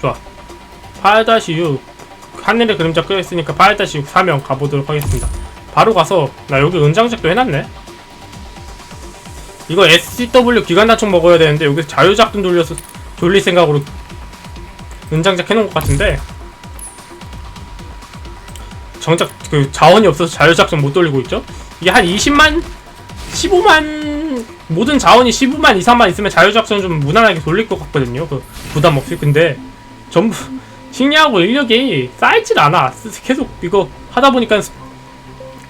좋아. 8-6 하늘의 그림자 끄였으니까 8-6 사명 가보도록 하겠습니다. 바로 가서 나 여기 은장작도 해놨네. 이거 SCW 기관단총 먹어야 되는데 여기서 자유작전 돌려서 돌릴 생각으로 은장작 해놓은 것 같은데. 정작 그 자원이 없어서 자유작전 못 돌리고 있죠? 이게 한 20만? 15만 모든 자원이 15만 이상만 있으면 자유작전 좀 무난하게 돌릴 것 같거든요. 그 부담 없이 근데 전부 식량하고 인력이 쌓이질 않아. 쓰- 계속 이거 하다 보니까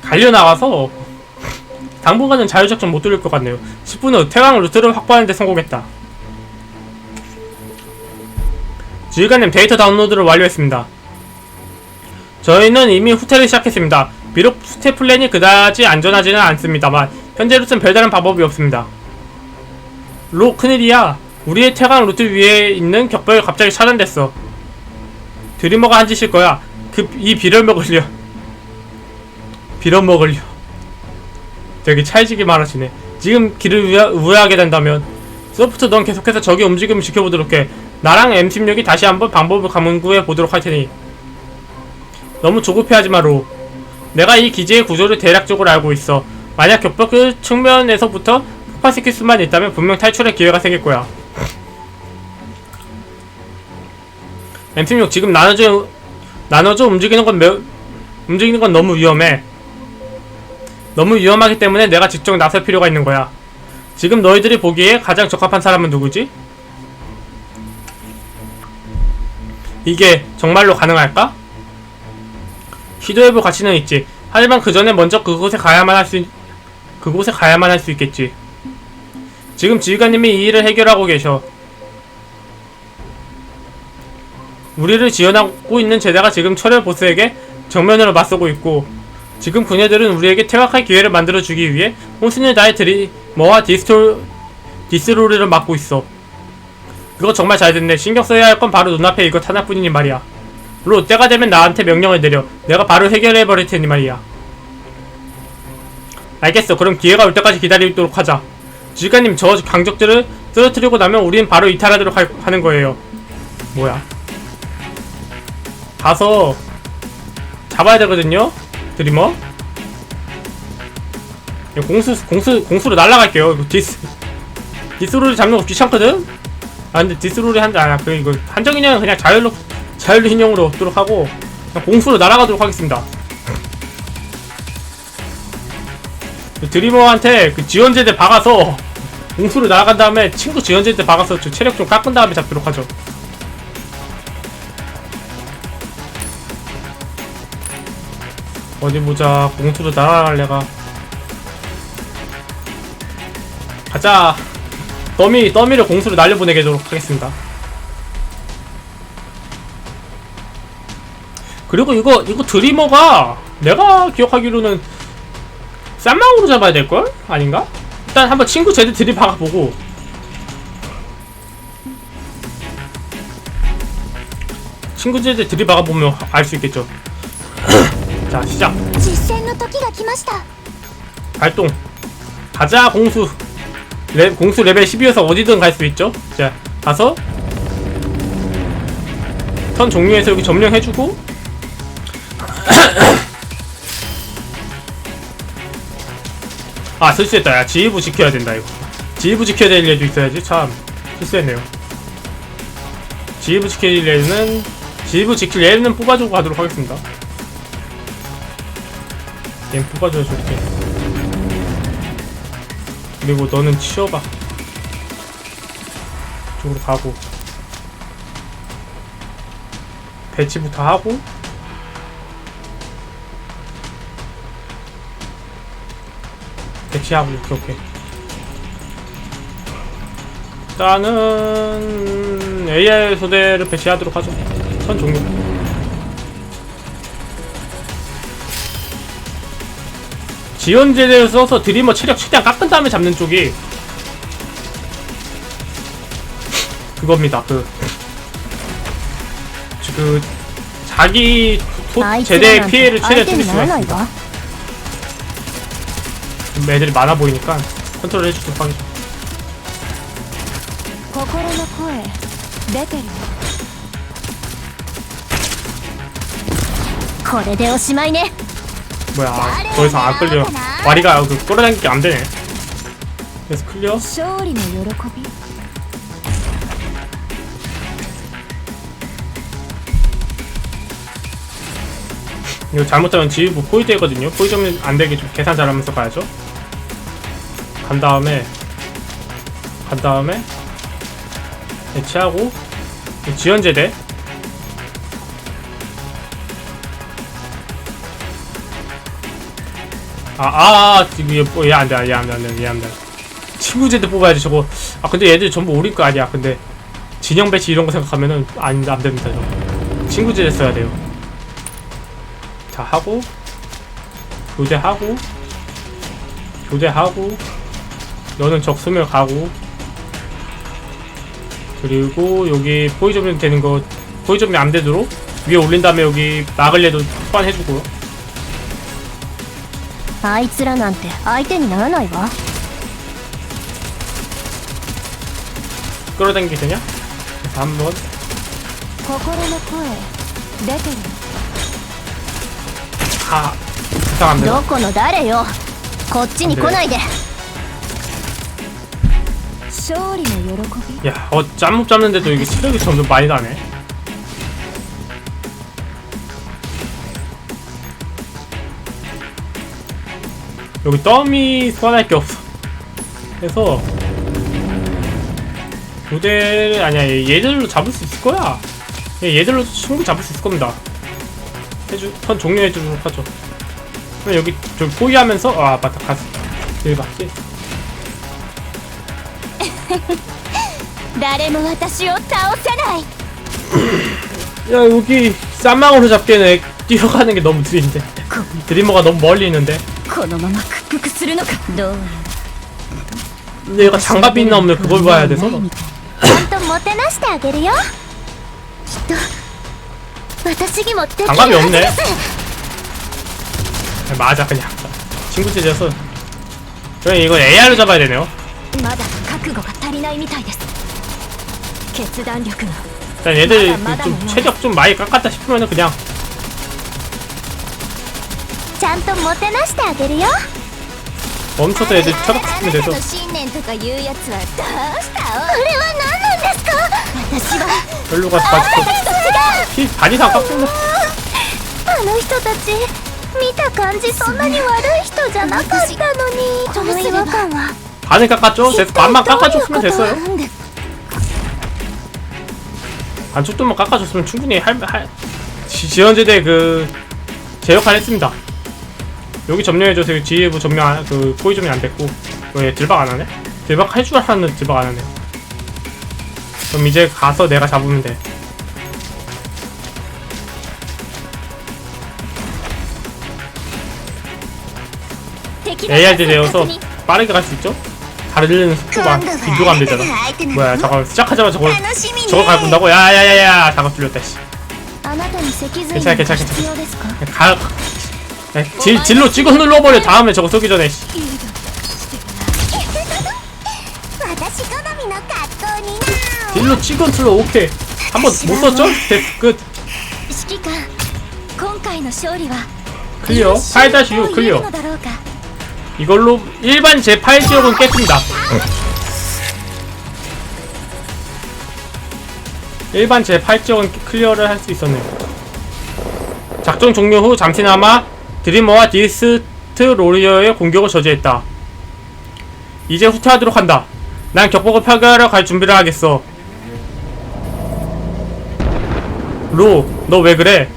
갈려 나가서 당분간은 자유작전 못 돌릴 것 같네요. 10분 후 태강 루트를 확보하는데 성공했다. 지휘관님 데이터 다운로드를 완료했습니다. 저희는 이미 후퇴를 시작했습니다. 비록 후퇴 플랜이 그다지 안전하지는 않습니다만 현재로선 별다른 방법이 없습니다. 로 큰일이야. 우리의 태강 루트 위에 있는 격벽이 갑자기 차단됐어. 드리머가 한 짓일 거야. 그 이 비를 먹으려. 빌어 먹으려. 되게 찰지게 말하시네. 지금 길을 우회, 우회하게 된다면 소프트 넌 계속해서 적의 움직임을 지켜보도록 해. 나랑 M16이 다시 한번 방법을 강구해 보도록 할 테니. 너무 조급해하지 마로. 내가 이 기지의 구조를 대략적으로 알고 있어. 만약 격벽 그 측면에서부터 폭파시킬 수만 있다면 분명 탈출의 기회가 생길 거야. M16 지금 나눠져 나눠져 움직이는 건 매, 움직이는 건 너무 위험해. 너무 위험하기 때문에 내가 직접 나설 필요가 있는 거야. 지금 너희들이 보기에 가장 적합한 사람은 누구지? 이게 정말로 가능할까? 시도해볼 가치는 있지. 하지만 그 전에 먼저 그곳에 가야만 할 수, 그곳에 가야만 할 수 있겠지. 지금 지휘관님이 이 일을 해결하고 계셔. 우리를 지원하고 있는 제자가 지금 철혈 보스에게 정면으로 맞서고 있고 지금 그녀들은 우리에게 퇴각할 기회를 만들어주기 위해 혼신을 다해 드리머와 디스톨, 디스로리를 막고 있어. 그거 정말 잘 됐네. 신경 써야 할 건 바로 눈앞에 이것 하나뿐이니 말이야. 로, 때가 되면 나한테 명령을 내려. 내가 바로 해결해버릴 테니 말이야. 알겠어. 그럼 기회가 올 때까지 기다리도록 하자. 지휘관님, 저 강적들을 쓰러뜨리고 나면 우린 바로 이탈하도록 할- 하는 거예요. 뭐야? 가서 잡아야 되거든요. 드리머. 공수 공수 공수로 날라갈게요. 디스 디스로리 잡는 거 귀찮거든. 아 근데 디스로리 한자 아니야. 그 이거 한정인형은 그냥 자율로 자율로 인형으로 얻도록 하고 공수로 날아가도록 하겠습니다. 드리머한테 그 지원제대 박아서 공수로 날아간 다음에 친구 지원제대 박아서 저 체력 좀 깎은 다음에 잡도록 하죠. 어디 보자. 공투로 날아갈래가. 가자. 더미 더미를 공수로 날려보내도록 하겠습니다. 그리고 이거 이거 드리머가 내가 기억하기로는 쌈망으로 잡아야 될걸? 아닌가? 일단 한번 친구 제드 들이박아보고. 친구 제드 들이박아보면 알 수 있겠죠. 자 시작. 발동. 가자 공수. 레, 공수 레벨 12에서 어디든 갈 수 있죠? 자 가서 턴 종료해서 여기 점령해주고 아 실수했다. 야 지휘부 지켜야 된다 이거. 지휘부 지켜야 될 일도 있어야지. 참 실수했네요. 지휘부 지킬 일에는 지휘부 지킬 얘는 뽑아주고 가도록 하겠습니다. 얘 뽑아줘야 좋게. 그리고 너는 치워봐. 이쪽으로 가고. 배치부터 하고 대치하고 오케이 오케이 일단은 AI 소대를 배치하도록 하죠. 선 종료. 지원제를 써서 드리머 체력 최대한 깎은 다음에 잡는 쪽이 그겁니다. 그, 그 자기 제대의 피해를 최대한 줄일 수가 있습니다. わ 좀 애들이 많아 보이니까 컨트롤 해주도록 하겠습니다. 心の声 出てるこれでおしまいね 뭐야 아, 더 이상 안 끌려 와리가 그 끌어당기기 안 되네 그래서 클리어 勝利の喜び 이거 잘못하면 지휘부 포위되거든요 포위되면 안 되게 좀 계산 잘하면서 가야죠 간 다음에 간 다음에 배치하고 지연제대 아, 아, 아, 지금 얘, 뭐, 얘안 돼, 얘 안 돼, 안 돼, 얘 안 돼. 친구 제대 뽑아야지, 저거. 아, 근데 얘들 전부 우리 거 아니야. 근데, 진영 배치 이런 거 생각하면은, 안, 안 됩니다, 저거. 친구 제대 써야 돼요. 자, 하고, 교대하고, 교대하고, 너는 적수면 가고, 그리고 여기 포위점이 되는 거, 포위점이 안 되도록 위에 올린 다음에 여기 막을래도 소환해주고요. あいつらなんて相手にならないわ 끌어당기게 되냐? 그래서 한번 心の声出てる 아 이상합니다 どこの誰よこっちに来ないで勝利の喜び 야, 어, 짬못 잡는데도 이게 체력이 점점 많이 나네. 여기 덤이 소환할 게 없어. 그래서 모델 아니야 얘- 얘들로 잡을 수 있을 거야. 얘- 얘들로 충분히 잡을 수 있을 겁니다. 해주 턴 종료해 주도록 하죠. 그럼 여기 저 포위하면서 아 맞다 가스 여기 맞지? 誰も私を倒せない 야 여기 쌈망으로 잡기에는 뛰어가는 게 너무 느린데 드리머가 너무 멀리 있는데 このまま屈服するのかどうやら 근데 얘가 장갑이 있나 없나 그걸 봐야 돼서 ちゃんともてなしてあげるよきっと私にもできる 장갑이 はず 없네 です 맞아 그냥 친구 찢어서 그냥 이건 AR로 잡아야 되네요 まだ 覚悟が足りないみたいです決断力が 일단 얘들 맞아, 맞아, 좀 맞아. 체력 좀 많이 깎았다 싶으면은 그냥 ちゃんともてなしてあげるよ 멈춰서 애들 처박 시키면 돼서 信念とかいうやつはどうしたこれは何なんですか私は 별로 가서 가지고 私と違う 피 반 이상 깎는다 あの人たち見た感じそんなに悪い人じゃなかったのにこの違和感は 반을 깎았죠? 제 반만 깎아줬으면 됐어요 반쪽도만 깎아줬으면 충분히 할, 할 지, 지원제대 그제 역할 했습니다 여기 점령해줘서 그 지휘부 점령 안, 그 포위 점이 안 됐고 어, 왜 들박 안 하네? 들박 할 줄 알았는데 들박 안 하네 그럼 이제 가서 내가 잡으면 돼 ARD 되어서 빠르게 갈 수 있죠? 다른 숙주가 비교가 안 되잖아. 뭐야 뭐? 잠깐 시작하자마자 저걸 저걸 갈군다고? 야야야야 잠깐 뚫렸다 씨. 괜찮아 괜찮아 괜찮아. 가 야, 질, 질로 찍어 눌러버려. 다음에 저거 쏘기 전에 씨. 딜로 찍어 눌러. 오케이. 한 번 못 썼죠? 끝. 클리어? 8-6 클리어. 이걸로 일반 제8 지역은 깼습니다. 일반 제8 지역은 클리어를 할 수 있었네요. 작전 종료 후 잠시나마 드리머와 디스트 로리어의 공격을 저지했다. 이제 후퇴하도록 한다. 난 격복을 파괴하러 갈 준비를 하겠어. 로, 너 왜 그래?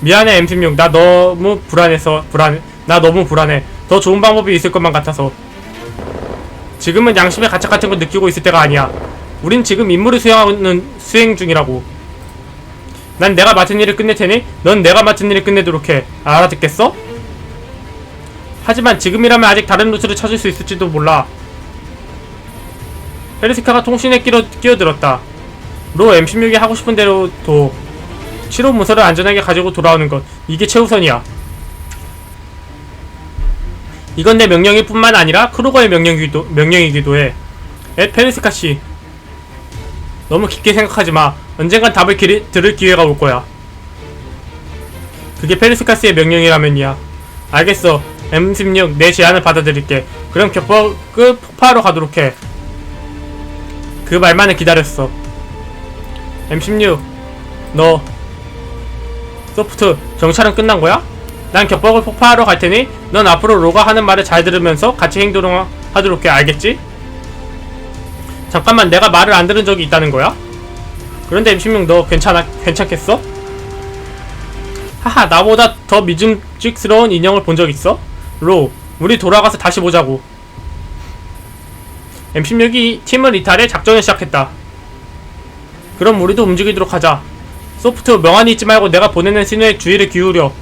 미안해 M16 나 너무 불안해서 불안 나 너무 불안해 더 좋은 방법이 있을 것만 같아서. 지금은 양심의 가책 같은 걸 느끼고 있을 때가 아니야. 우린 지금 임무를 수행하는 수행 중이라고. 난 내가 맡은 일을 끝낼 테니 넌 내가 맡은 일을 끝내도록 해. 알아듣겠어? 하지만 지금이라면 아직 다른 루트를 찾을 수 있을지도 몰라. 페르시카가 통신에 끼어, 끼어들었다. 로 M16이 하고 싶은 대로 도 실험 문서를 안전하게 가지고 돌아오는 것. 이게 최우선이야. 이건 내 명령일 뿐만 아니라 크루거의 명령이기도, 명령이기도 해. 에 페르스카 씨. 너무 깊게 생각하지 마. 언젠간 답을 기리, 들을 기회가 올 거야. 그게 페르스카스의 명령이라면이야. 알겠어. M16 내 제안을 받아들일게. 그럼 격법을 폭파하러 가도록 해. 그 말만을 기다렸어. M16 너 소프트 정찰은 끝난 거야? 난 격법을 폭파하러 갈 테니 넌 앞으로 로가 하는 말을 잘 들으면서 같이 행동하도록 해 알겠지? 잠깐만 내가 말을 안 들은 적이 있다는 거야? 그런데 M16 너 괜찮아 괜찮겠어? 하하 나보다 더 믿음직스러운 인형을 본 적 있어? 로 우리 돌아가서 다시 보자고 M16이 팀을 이탈해 작전을 시작했다 그럼 우리도 움직이도록 하자 소프트 명안히 있지 말고 내가 보내는 신호에 주의를 기울여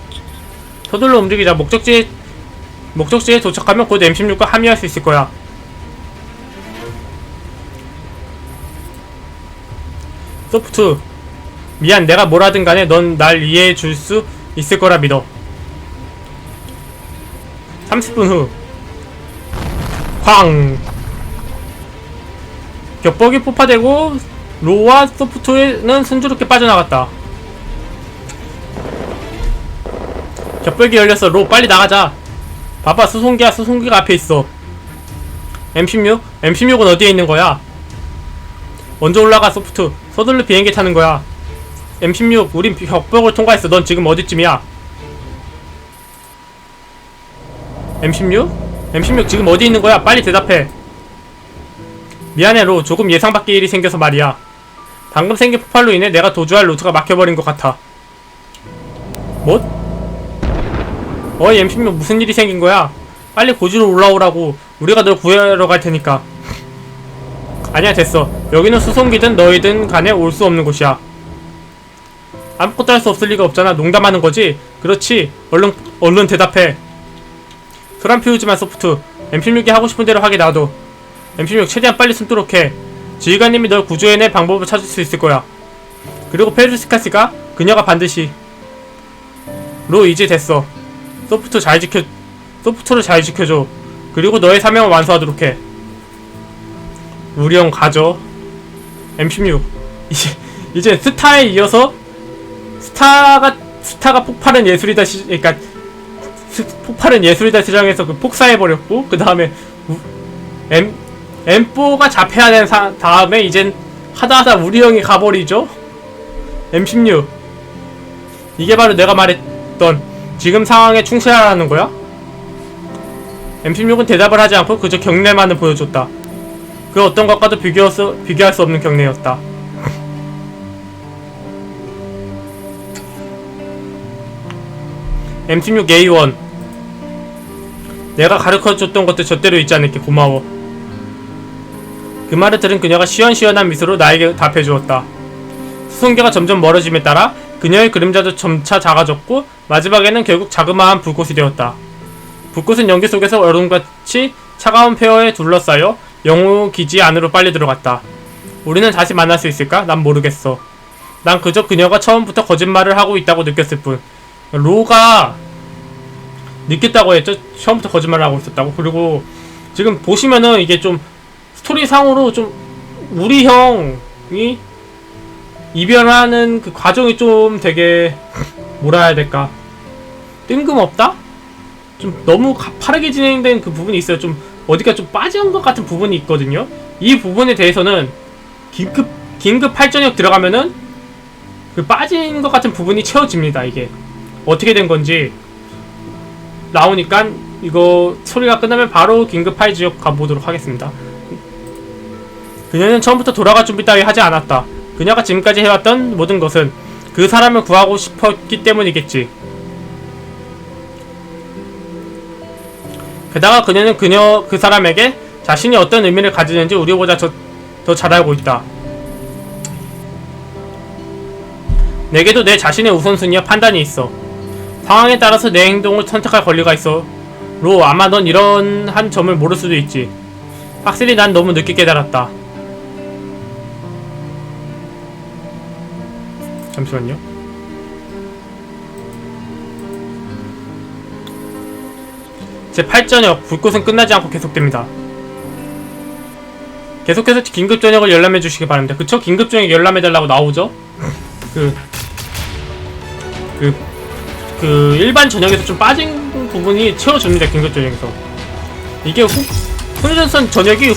서둘러 움직이자. 목적지에 목적지에 도착하면 곧 M16과 합의할 수 있을 거야. 소프트 미안. 내가 뭐라든 간에 넌 날 이해해 줄 수 있을 거라 믿어. 30분 후. 쾅! 격벽이 폭파되고 로와 소프트는 순조롭게 빠져나갔다 격벽이 열렸어 로 빨리 나가자. 봐봐 수송기야 수송기가 앞에 있어. M16? M16은 어디에 있는 거야? 먼저 올라가 소프트. 서둘러 비행기 타는 거야. M16 우린 벽벽을 통과했어. 넌 지금 어디쯤이야? M16? M16 지금 어디 있는 거야? 빨리 대답해. 미안해 로. 조금 예상 밖의 일이 생겨서 말이야. 방금 생긴 폭발로 인해 내가 도주할 루트가 막혀버린 것 같아. 뭐? 어이 M16 무슨 일이 생긴 거야? 빨리 고지로 올라오라고. 우리가 널 구해러 갈 테니까. 아니야 됐어. 여기는 수송기든 너희든 간에 올 수 없는 곳이야. 아무것도 할 수 없을 리가 없잖아. 농담하는 거지? 그렇지. 얼른 얼른 대답해. 소란 피우지만 소프트. M16이 하고 싶은 대로 하게 놔둬. M16 최대한 빨리 숨도록 해. 지휘관님이 널 구조해낼 방법을 찾을 수 있을 거야. 그리고 페르스카스가 그녀가 반드시. 로 이제 됐어 소프트 잘 지켜 소프트를 잘 지켜줘. 그리고 너의 사명을 완수하도록 해. 우리 형 가져 M16. 이제 이제 스타에 이어서 스타가 스타가 폭발은 예술이다 시 그러니까 스- 폭발은 예술이다 시장에서 그 폭사해 버렸고 그 다음에 M M4가 잡혀야 되는 사, 다음에 이젠 하다하다 우리 형이 가버리죠. M16 이게 바로 내가 말했던 지금 상황에 충실하라는 거야? M16은 대답을 하지 않고 그저 경례만을 보여줬다. 그 어떤 것과도 비교할 수, 비교할 수 없는 경례였다. M16A1 내가 가르쳐줬던 것도 저대로 있지 않을게 고마워. 그 말을 들은 그녀가 시원시원한 미소로 나에게 답해주었다. 수송기가 점점 멀어짐에 따라 그녀의 그림자도 점차 작아졌고 마지막에는 결국 자그마한 불꽃이 되었다. 불꽃은 연기 속에서 얼음같이 차가운 폐허에 둘러싸여 영호 기지 안으로 빨리 들어갔다. 우리는 다시 만날 수 있을까? 난 모르겠어. 난 그저 그녀가 처음부터 거짓말을 하고 있다고 느꼈을 뿐. 로가 느꼈다고 했죠? 처음부터 거짓말을 하고 있었다고. 그리고 지금 보시면은 이게 좀 스토리상으로 좀 우리 형이 이별하는 그 과정이 좀 되게 뭐라 해야 될까? 뜬금없다? 좀 너무 가파르게 진행된 그 부분이 있어요. 좀 어디가 좀 빠진 것 같은 부분이 있거든요. 이 부분에 대해서는 긴급 긴급 발전력 들어가면은 그 빠진 것 같은 부분이 채워집니다. 이게 어떻게 된 건지 나오니까 이거 소리가 끝나면 바로 긴급 파일 지역 가보도록 하겠습니다. 그녀는 처음부터 돌아갈 준비 따위 하지 않았다. 그녀가 지금까지 해왔던 모든 것은 그 사람을 구하고 싶었기 때문이겠지. 게다가 그녀는 그녀 그 사람에게 자신이 어떤 의미를 가지는지 우리보다 더잘 알고 있다. 내게도 내 자신의 우선순위와 판단이 있어. 상황에 따라서 내 행동을 선택할 권리가 있어. 로 아마 넌 이런 한 점을 모를 수도 있지. 확실히 난 너무 늦게 깨달았다. 잠시만요. 제 8전역 불꽃은 끝나지 않고 계속됩니다. 계속해서 긴급 전역을 열람해 주시기 바랍니다. 그쵸? 긴급 전역 열람해 달라고 나오죠? 그, 그, 그, 일반 전역에서 좀 빠진 부분이 채워줍니다. 긴급 전역에서. 이게 후, 훈련선 전역이